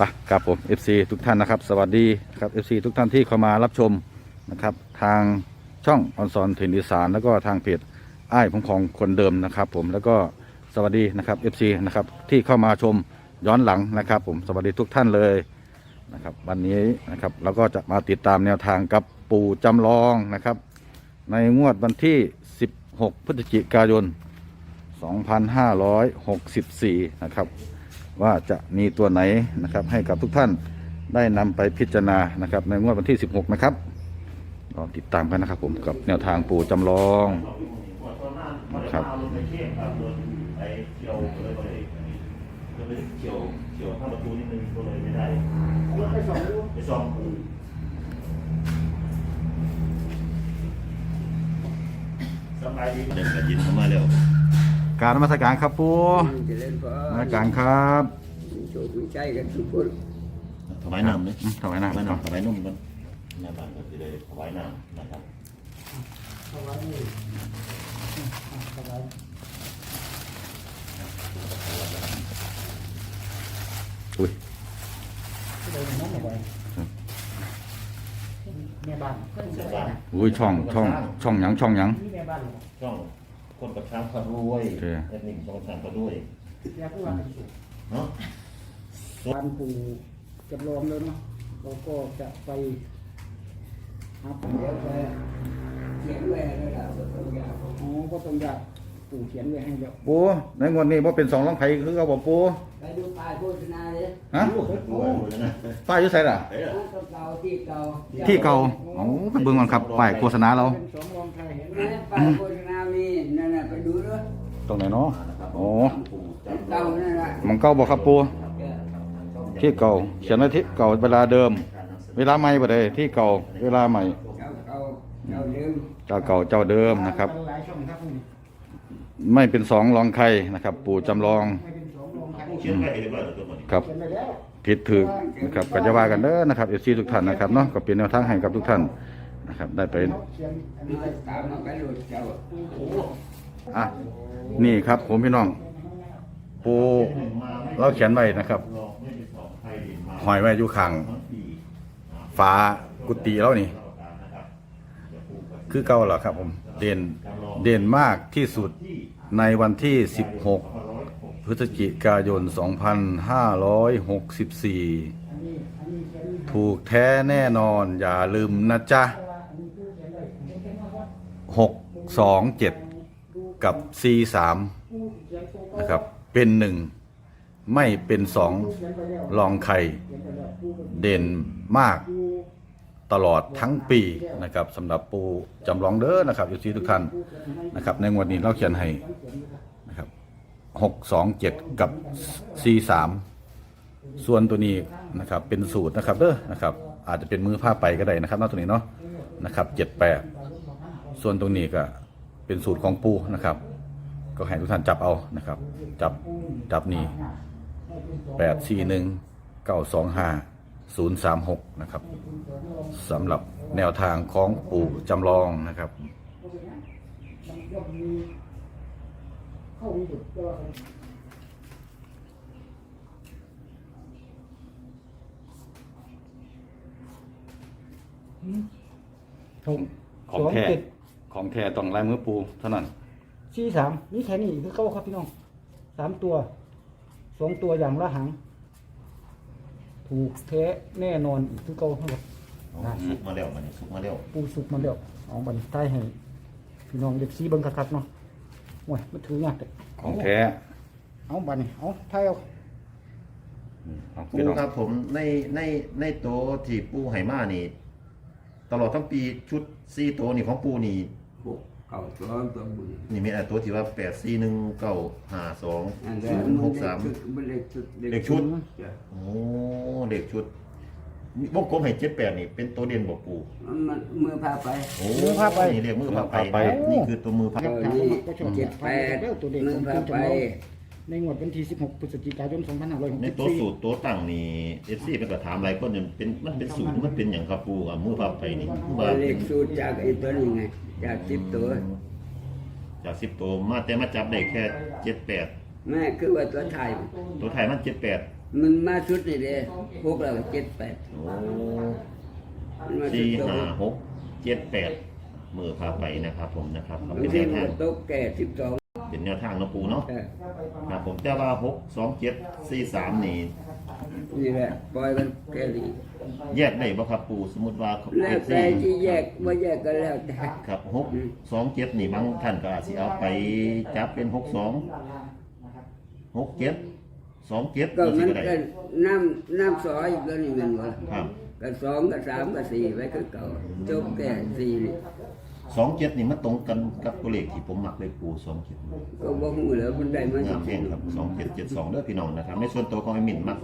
ปครับผม FC ทุกท่านนะครับ สวัสดีครับ FC ทุกท่านที่เข้ามารับชมนะครับ ทางช่องออนซอนถิ่นอีสานแล้วก็ทางเพจอ้ายผมของคนเดิมนะครับ ผมแล้วก็สวัสดีนะครับ FC นะครับที่เข้ามาชมย้อนหลังนะครับ ผมสวัสดีทุกท่านเลยนะครับ วันนี้นะครับเราก็จะมาติดตามแนวทางกับปู่จำลองนะครับ ในงวดวันที่ 16 พฤศจิกายน 2564 นะครับ ว่าจะมีตัวไหนนะครับ ให้กับทุกท่านได้นำไปพิจารณานะครับ ในงวดวันที่ 16 นะครับรอติดตามกันนะครับผมกับแนวทางปู่จำลองครับไปเกี่ยวเลยก็เลยก็เลยเกี่ยวเกี่ยวข้างประตูนิดนึงก็เลยไม่ได้ไปสองลูกไปซ่อมสบายดีเดินกระยินเข้ามาแล้ว การนมาสการครับปู่จะเล่นพอนมาสการครับโชคดีใจกันทุกคนถวายน้ำเลยอืมถวายน้ำถวายก่อนน้ำถวายนุ่มกันหน้าบ้านก็จะได้ถวายน้ำนะครับเอาไว้นี่เอาไว้อุ้ยที่เราน้องเอาไว้แม่บ้านเพิ่นจะได้อุ้ยช่องช่องช่องหยังช่องหยังนี่แม่บ้านช่อง คนกับช้างพระรวยโอเค แอดมินช่องช้างพระรวยอยากว่าเป็นสุขเนาะบ้านปู่จำลองแล้วเนาะเราก็จะไปหาปู่แล้วไปเขียนไว้แล้วล่ะว่าต้องยาวอ๋อก็ต้องอยาก ปู่เขียนไว้ให้แล้วปู่ในงวดนี้ว่าเป็นสองร้องไผ่คือเขาบอกปู่ไปดูป้ายโฆษณาเลยฮะรวยรวยเลยนะป้ายอยู่ไสล่ะ เฮ้ยร้านเก่าๆที่เก่าที่เก่าโอ้ไปเบิ่งกันครับป้ายโฆษณาเรา เป็นสองรองใครเห็นไหมแม่ป้ายโฆษณามีนั่นน่ะไปดูด้วยตรงไหนเนาะโอ้เก่านั่นน่ะมันเก่าบอกครับปู่ที่เก่าเขียนไว้ที่เก่าเวลาเดิม เวลาใหม่บ่ได้ที่เก่าเวลาใหม่เก่าเก่าเก่าเดิมเจ้าเก่าเจ้าเดิมนะครับ หลายช่องครับพวกนี้ ไม่เป็นสองรองใครนะครับ ปู่จำลองไม่เป็นสองรองใครเขียนไว้เรียบร้อยแล้วตัวนี้ครับ เขียนไปแล้ว ผิดถูกนะครับก็จะว่ากันเด้อนะครับเอซีทุกท่านนะครับเนาะก็เป็นแนวทางให้กับทุกท่านนะครับได้ไป เขียนอันนี้น้อยตามมาไปหลุดเจ้าอะนี่ครับผมพี่น้องปู่เราเขียนไว้นะครับลองไม่เป็นสองไทยดินมาหอยไว้อยู่ข้างทั้งปีฟ้ากุฏิแล้วนี่ คือเก่าเหรอครับผม เด่นเด่นมากที่สุด ในวันที่ 16 พฤศจิกายน 2564 ถูกแท้แน่นอนอย่าลืมนะจ๊ะ 627 กับ C3 นะครับ เป็นหนึ่งไม่เป็นสองลองไข่เด่นมาก ตลอดทั้งปีนะครับสำหรับปูจำลองเด้อนะครับอยู่ที่ทุกท่านนะครับในงวดนี้เราเขียนให้นะครับหกสองเจ็ดกับสี่สามส่วนตัวนี้นะครับเป็นสูตรนะครับเด้อนะครับอาจจะเป็นมือผ้าไปก็ได้นะครับนอกตัวนี้เนาะนะครับเจ็ดแปดส่วนตรงนี้ก็เป็นสูตรของปูนะครับ ก็ให้ทุกท่านจับเอานะครับ จับจับนี่แปดสี่หนึ่งเก้าสองห้า ศูนย์สามหกนะครับสำหรับแนวทางของปู่จำลองนะครับเข้าวิสุทธิ์ก็ของของแท้ของแท้ต้องลายมือปูเท่านั้นสี่สามนี่แค่นี้คือเก้าครับพี่น้องสามตัวสองตัวอย่างละหาง ถูกแท้แน่นอนอีกคือเก้าครับสุกมาแล้วมันสุกมาแล้วปูสุกมาแล้วเอาบันใต้ให้พี่น้องเด็กซีเบิ้งคักๆเนาะโอ้ยมันถือยากแต่ของแท้เอาบันนี่เอาไทยเอาเอาปูพี่น้องครับผมในในในโตะที่ปูไหมานี่ ตลอดทั้งปีชุดซีโตะนี่ของปูนี่หก เก่าตัวตัวบุญนี่มีอันตัวที่ว่าแปดสี่หนึ่งเก้าห้าสองอันศูนั้นนย์หกสาม มันเล็กชุดเด็กชุด จ้ะโอ้เด็กชุดวงกลมให้เจ็ดแปดนี่เป็นตัวเด่นบอกปูมันมือพาไป โอ้นี่เรียกมือพาไปนี่คือตัวมือพาเออนี่ก็ชอบเจ็ดแปดตัวเด็กมืขอองพาคุณจำไปลองในงวดวันที่ 16 พฤศจิกายนในตัวสู2564ตรตัวตั้งนี่เอฟซีเป็นกระถามหลายคนเนี่ยเป็นมันเป็นสูตรมันเป็นอย่างครับปูอะมือพาไปนี่ว่าเล็กสูตรจากไอ้ตัวนี้ไง จากสิบตัว จากสิบตัวมาแต่มาจับได้แค่เจ็ดแปดแม่คือว่าตัวไทยตัวไทยมันเจ็ดแปดแมันมาชุดนี่เด้หกแล้วก็เจ็ดแปดโอ้มันมาชุสี่ดโตห้าหกเจ็ดแปดมือพาไปนะครับผมนะครับเอาบาเป็งนทีแนวมันทางก็ตกแก่สิบสองเป็นแนวทางเนาะปูเนาะเออครับผมแต่ว่าหกสองเจ็ดสี่สามนี่นี่แหละปล่อยกันแค่นี้ แยกได้บ่ครับปูสมมติว่าแล้วแต่ที่แยกว่าแยกก็แล้วแต่ครับหกสองเจ็ดนี่บางท่านก็อาจสิเอาไปจับเป็นหกสองหกเจ็ดสองเจ็ดก็นี่มันก็ได้ก็น้ำน้ำซอยอีกแล้วนี่แมันว่าครับก็สองก็สามก็สี่ไว้คือเก่าจบแก่สี่นี่สองเจ็ดนี่มันตรงกันกับตัวเลขที่ผมมักเลยปูสองเจ็ดก็บ่ฮู้แล้วมันได้มางามแห้งครับสองเจ็ดเจ็ดสองเด้อพี่น้องนะครับในส่วนตัวของไอ้มินมัก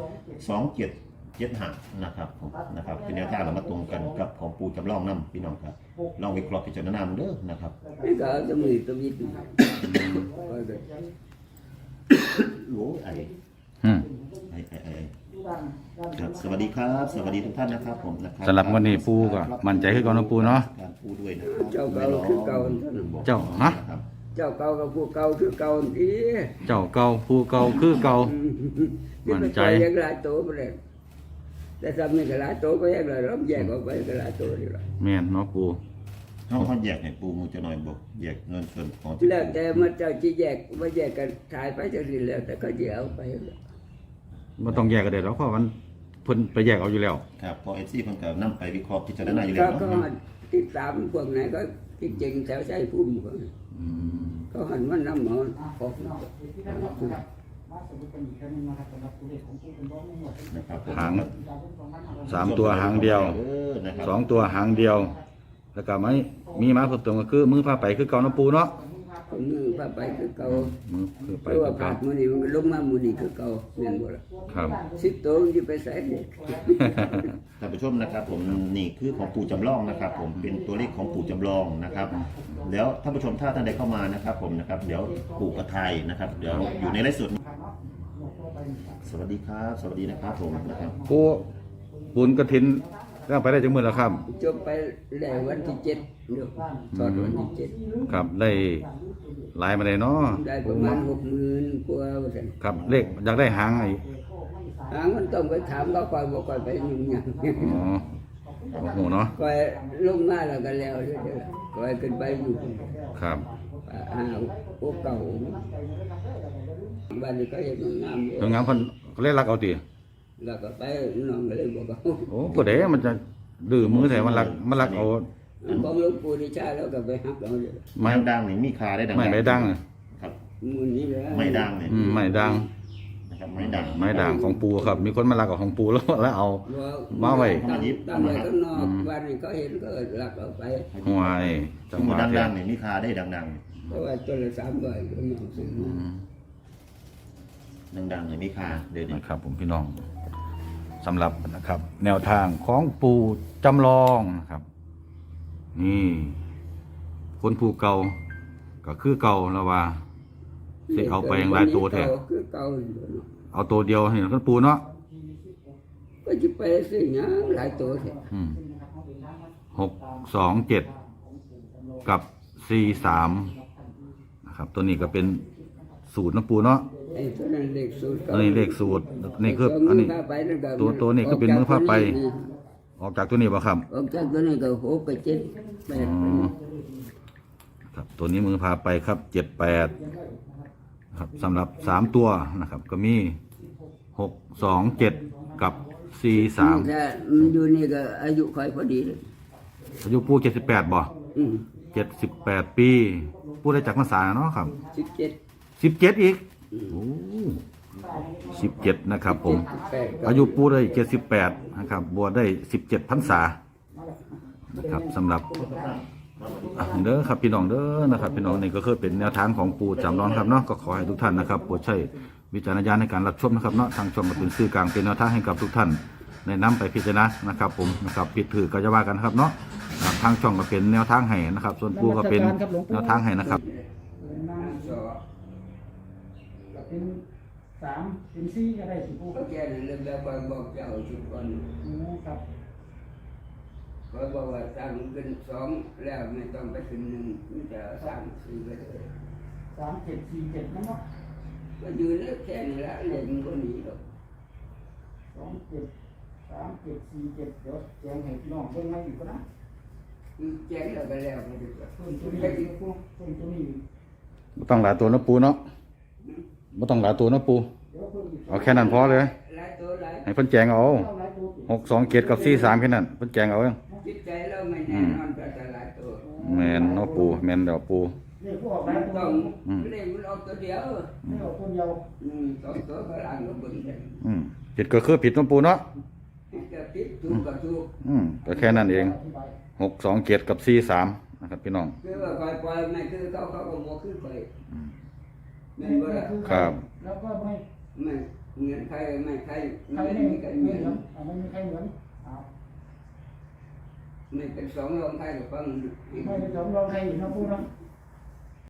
สองเจ็ดเจ็ดห้านะครับผมนะครับเป็นแนวทางเรามาตรงกันกับของปูจำลองน้ำพี่น้องครับลองวิเคราะห์พิจารณาเด้อนะครับนี่ก็เอาจะมือตะวิดก็ก็โอ้ไออืมไอไอไอครับสวัสดีครับ สวัสดีทุกท่านนะครับผมนะครับสำหรับวันนี้ปูก็มั่นใจคือเก่านะปูเนาะการปูด้วยนะครับเจ้าเก่าคือเก่าเท่านั้นเจ้าฮะครับเจ้าเก่ากับผู้เก่าคือเก่าที่เจ้าเก่าปูเก่าคือเก่ามั่นใจยังหลายโตไปเลย แต่ทำนี่ก็หลายโตก็แยกเลยรับแยกออกไปก็หลายโตนี่แหละแม่นเนาะปูเขาเขาแยกให้ปูมือจะหน่อยบอกแยกเงินส่วนของแล้วแต่มันเจ้าที่แยกว่าแยกกันถ่ายไปจะสิแล้ว แต่ก็จะเอาไปบ่ต้องแยกกันเด้แล้วเพราะมันเพิ่นไปแยกเอาอยู่แล้ว ครับพอเอซีเพิ่นก็นำไปวิเคราะห์พิจารณาอยู่แล้ก็วก็เนาะติดตามพวกไหนก็จริงๆแถวใจพุ่มก็อืมก็หันว่าน้ำหมอนออกนะครับ ผมหางสามตัวหางเดียวเออนะครับสองตัวหางเดียว แล้วก็ไม่มีมาเพิ่มเติมก็คือมือพาไปคือเก่านะปูเนาะมือพาไปคือเก่ามือคือเพไปราะว่าคือผ่าเก่านมือนี่มันลงมามือนี่คือเก่าเมียนบ่ละครับ สิบโตมันจะไปใส่เด็กท่านผู้ชมนะครับผมนี่คือของปู่จำลองนะครับ ผมเป็นตัวเลขของปู่จำลองนะครับ แล้วท่านผู้ชมถ้าท่านใดเข้ามานะครับ ผมนะครับ เดี๋ยวปู่กระไทยนะครับ เดี๋ยวอยู่ในไลฟ์สด สวัสดีครับ สวัสดีนะครับผมนะครับ ปูบุญกระถินก็ไปได้จังมือแล้วครับ จบไปแล้ววันที่เจ็ดเดี๋ยวสอดวันที่เจ็ดครับได้หลายมาได้เนาะได้ประมาณหกหมื่นกว่าว่าซั่นครับเลขอยากได้หางไอ้หางมันต้องไปถามเขาก่อนบอกก่อนไปยุ่งยังอ๋อโอ้โหเนาะก่อยลงมาแล้วก็แล้วเดี๋ยวๆก่อยขึ้นไปอยู่ครับหาโอเก่า บ้านนี้ก็เห็นงามอยู่ตรงงามเพิ่นก็เลยรักเอาติแล้วก็ไปน้องก็เลยบอกเขาโอ้ผู้ใดมันจะดื้อมือแต่มันรักมันรักเอาของหลวงปู่ที่ชาแล้วก็ไปหักเอาเลยไม้ไม้ดังนี่มีคาได้ดังไม้ไม้ดังอะครับมือนี้เลยไม้ดังเนี่ยอืมไม้ดังนะครับไม้ดังไม้ด่างของปูครับ มีคนมารักเอาของปูแล้วแล้วเอามาไว้ตั้งตั้งไว้ข้างนอกบ้านนี้เขาเห็นก็ลักเอาไปห่วยจังหมือวะดังแท้ดังๆเนี่ยมีคาได้ดังดังเพราะว่าตัวละสามร้อยก็น้องซื้ออืมาม ดังดังๆเนี่ยมีคาเดี๋ยวนี้นะครับผมพี่น้องสำหรับนะครับ แนวทางของปูจำลองนะครับ นี่คนผู้เก่าก็คือเก่าแล้วว่าสิเอาไปอย่างไรตัวแท้คือเก่าอยู่เนาะเอาตัวเดียวให้ท่านปูเนาะก็จะไปซื้อหยังหลายตัวแท้อืมหกสองเจ็ดกับสี่สามนะครับ ตัวนี้ก็เป็นสูตรนะปูเนาะ ไอ้ตัวนั้นเลขสูตรอันนี้เลขสูตร นี่คืออันนี้ ตัวตัวนี้ก็เป็นมือผ้าไป ออกจากตัวนี้ป่ะครับออกจากตัวนี้ก็หกกับเจ็ดแปดอ๋อครับตัวนี้มือพาไปครับเจ็ดแปดครับสำหรับสามตัวนะครับ ก็มีหกสองเจ็ดกับสี่สามถ้ามันอยู่นี่ก็อายุค่อยพอดีเลยอายุปูเจ็ดสิบแปดบ่อืมเจ็ดสิบแปดปี ปูได้จากภาษาเนาะครับสิบเจ็ดสิบเจ็ดอีกโอ้ สิบเจ็ดนะครับ ผมแปดก็อายุปูได้เจ็ดสิบแปดนะครับ บวชได้สิบเจ็ดพรรษานะครับสำหรับอะเด้อครับพี่น้องเด้อนะครับ พี่น้องนี่ก็คือเป็นแนวทางของปูจำลองครับเนาะก็ขอให้ทุกท่านนะครับโปรดใช้วิจารณญาณในการรับชมนะครับเนาะทางชมมาเป็นสื่อกลางเป็นแนวทางให้กับทุกท่านในน้ไปพิจารณานะครับ ผมนะครับผิดถือก็จะว่ากันครับเนาะนะครับทางช่องก็เป็นแนวทางให้นะครับ ส่วนปูก็เป็นแนวทางให้นะครับ สอ เป็นสามเป็นสี่ก็ได้สิปูก็แก่นั่นเลยแล้วก็บอกเจ้าชุดก่อนอืมครับก็บอกว่าสร้างขึ้นสองแล้วไม่ต้องไปขึ้นหนึ่งมันจะสร้างสี่ไปเลยสามเจ็ดสี่เจ็ดนั่นเนาะก็อยู่แล้วแค่นี้ละเรียนมันก็หนีหรอกเจ็ดสามเจ็ดสี่เจ็ดเดี๋ยวแจงให้พี่น้องเบิ่งไม่อยู่ก็นะแจ้งเราไปแล้วไม่ได้ก็เพิ่มตัวนี้อีกเพิ่มตัวนี้อีกบ่ต้องหลายตัวเนาะปูเนาะ บ่ต้องหลายตัวเนาะปูเดี๋ยวเพิ่มอีกเอาแค่นั้นพอเลยหลายตัวหลายให้เพิ่นแจงเอาเอาหลายตัวอีกหกสองเจ็ดกับสี่สามแค่นั้นเพิ่นแจงเอาเองจิตใจเราไม่แน่นอนแต่แต่หลายตัวแม่นเนาะปูแม่นเดี๋ยวปูเลขผู้ออกหลายตัวต้องอืมเล่นมันออกตัวเดียวไม่ออกคนเดียวอืมสองตัวก็อ่านก็เบิ่งกันอืมผิดก็คือผิดเนาะปูเนาะผิดกับผิดถูกกับถูกอืมก็แค่นั้นเองอธิบายหกสองเจ็ดกับสี่สามนะครับพี่น้องคือว่าปล่อยปล่อยไม่คือเขาเขาก็โมขึ้นไป ไม่นบ่ล่ะครับ แล้วก็ไม่ไม่เงินใครไม่ใครใครไม่ไม่มีไม่ใครเหเหมืมืออนนอ่าไม่มีใครเหมือนอ้าวไม่เป็นสองรองใครกับฟัง ไม่ได้จำลองใครอีกนะพูดนะอ